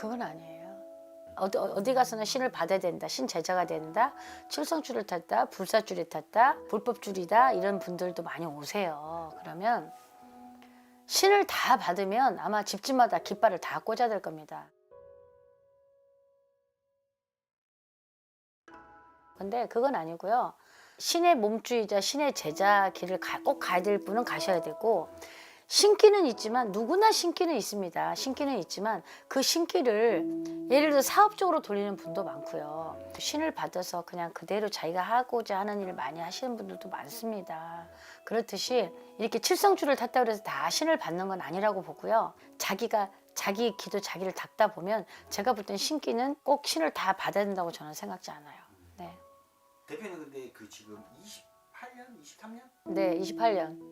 그건 아니에요. 어디, 어디 가서는 신을 받아야 된다. 신 제자가 된다. 칠성줄을 탔다. 불사줄이 탔다. 불법줄이다. 이런 분들도 많이 오세요. 그러면 신을 다 받으면 아마 집집마다 깃발을 다 꽂아야 될 겁니다. 근데 그건 아니고요. 신의 몸주이자 신의 제자 길을 가- 꼭 가야 될 분은 가셔야 되고 신기는 있지만 누구나 신기는 있습니다. 신기는 있지만 그 신기를 예를 들어 사업적으로 돌리는 분도 많고요. 신을 받아서 그냥 그대로 자기가 하고자 하는 일을 많이 하시는 분들도 많습니다. 그렇듯이 이렇게 칠성줄을 탔다 그래서 다 신을 받는 건 아니라고 보고요. 자기가 자기 기도 자기를 닦다 보면 제가 볼 땐 신기는 꼭 신을 다 받아야 된다고 저는 생각지 않아요. 네. 대표님 근데 그 지금 28년, 23년? 네, 28년.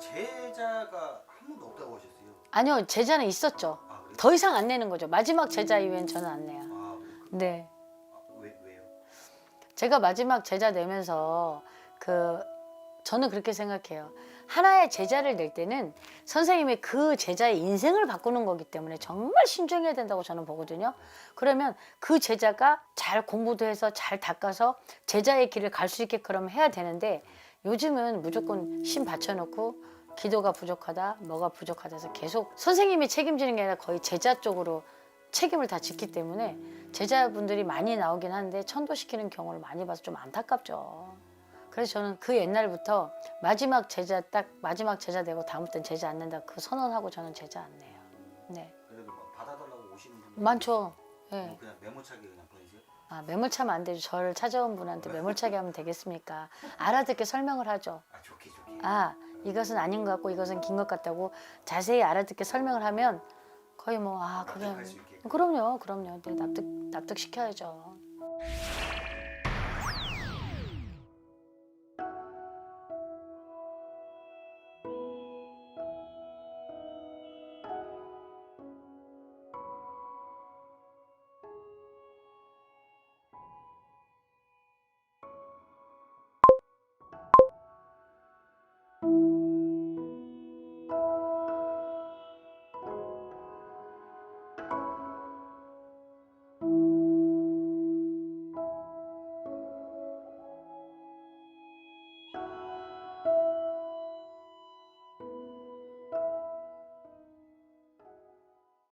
제자가 한 번도 없다고 하셨어요. 아니요, 제자는 있었죠. 아 그래요? 더 이상 안 내는 거죠. 마지막 제자 이후엔 저는 안 내요. 아, 그, 네. 아, 왜 왜요? 제가 마지막 제자 내면서 그 저는 그렇게 생각해요. 하나의 제자를 낼 때는 선생님이 그 제자의 인생을 바꾸는 거기 때문에 정말 신중해야 된다고 저는 보거든요. 그러면 그 제자가 잘 공부도 해서 잘 닦아서 제자의 길을 갈 수 있게끔 해야 되는데 요즘은 무조건 신 받쳐놓고 기도가 부족하다, 뭐가 부족하다 해서 계속 선생님이 책임지는 게 아니라 거의 제자 쪽으로 책임을 다 짓기 때문에 제자분들이 많이 나오긴 하는데 천도시키는 경우를 많이 봐서 좀 안타깝죠. 그래서 저는 그 옛날부터 마지막 제자 딱 마지막 제자 되고 다음부터는 제자 안 낸다 그 선언하고 저는 제자 안 내요. 네, 그래도 막 받아달라고 오시는 분들 많죠. 예. 뭐 그냥 메모차게 그냥 보내세요? 아 매몰차면 안 되죠. 저를 찾아온 분한테 매몰차게 하면 되겠습니까? 알아듣게 설명을 하죠. 아 좋게 좋게. 아 이것은 아닌 것 같고 이것은 긴 것 같다고 자세히 알아듣게 설명을 하면 거의 뭐 아 그게 납득할 수 있게. 그럼요, 그럼요. 네, 납득 납득 시켜야죠.